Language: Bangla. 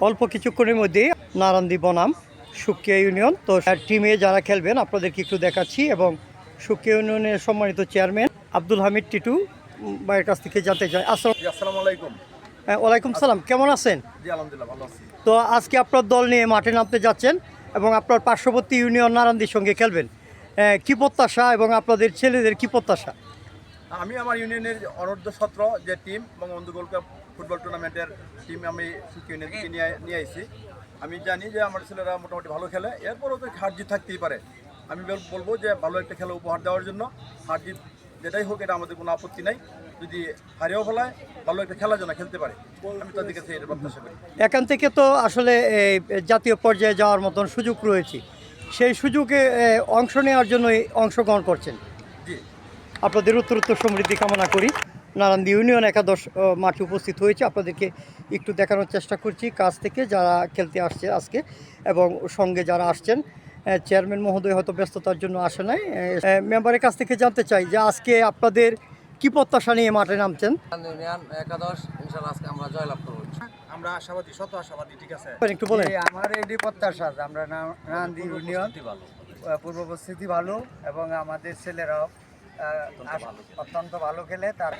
অল্প কিছুক্ষণের মধ্যেই নারান্দি বনাম সুকিয়া ইউনিয়ন। তো টিমে যারা খেলবেন আপনাদেরকে একটু দেখাচ্ছি এবং সুকিয়া ইউনিয়নের সম্মানিত চেয়ারম্যান আব্দুল হামিদ টিটু ভাইয়ের কাছ থেকে জানতে চাই। আসসালাম আলাইকুম। হ্যাঁ, ওয়ালাইকুম সালাম। কেমন আছেন? তো আজকে আপনার দল নিয়ে মাঠে নামতে যাচ্ছেন এবং আপনার পার্শ্ববর্তী ইউনিয়ন নারান্দির সঙ্গে খেলবেন। আহ, কি প্রত্যাশা এবং আপনাদের ছেলেদের কি প্রত্যাশা? আমি আমার ইউনিয়নের অনূর্ধ্ব সত্র যে team Bangabandhu gold cup football টুর্নামেন্টের টিম আমি সুখী ইউনিয়ন থেকে নিয়ে নিয়ে আইছি। আমি জানি যে আমার ছেলেরা মোটামুটি ভালো খেলে এরপরও তো হার জিত থাকতেই পারে। আমি বলব যে ভালো একটা খেলা উপহার দেওয়ার জন্য হার জিত যেটাই হোক এটা আমাদের কোনো আপত্তি নাই। যদি হারেও ফেলায় ভালো একটা খেলার জন্য খেলতে পারে। আমি তাদের কাছে এটা প্রত্যাশা করি। এখান থেকে তো আসলে এই, জাতীয় পর্যায়ে যাওয়ার মতন সুযোগ রয়েছে। সেই সুযোগে অংশ নেওয়ার জন্য অংশগ্রহণ করছেন। আপনাদের উত্তর উত্তর সমৃদ্ধি কামনা করি। নারায়ণ ইউনিয়ন একাদশ মাঠে উপস্থিত হয়েছে। আপনাদেরকে একটু দেখানোর চেষ্টা করছি কাছ থেকে যারা খেলতে আসছে আজকে এবং সঙ্গে যারা আসছেন চেয়ারম্যান মহোদয় হয়তো ব্যস্ততার জন্য আসে নাই। মেম্বারের কাছ থেকে জানতে চাই যে আজকে আপনাদের কি প্রত্যাশা নিয়ে মাঠে নামছেন? ইউনিয়ন একাদশ আজকে আমরা জয়লাভ করব। আমরা আশাবাদী শত আশাবাদী ঠিক আছে? একটু বলেন। আমার এটি প্রত্যাশা আমরা না- নান্দি ইউনিয়ন পূর্ব পরিস্থিতি ভালো এবং আমাদের ছেলেরাও অত্যন্ত ভালো খেলে তার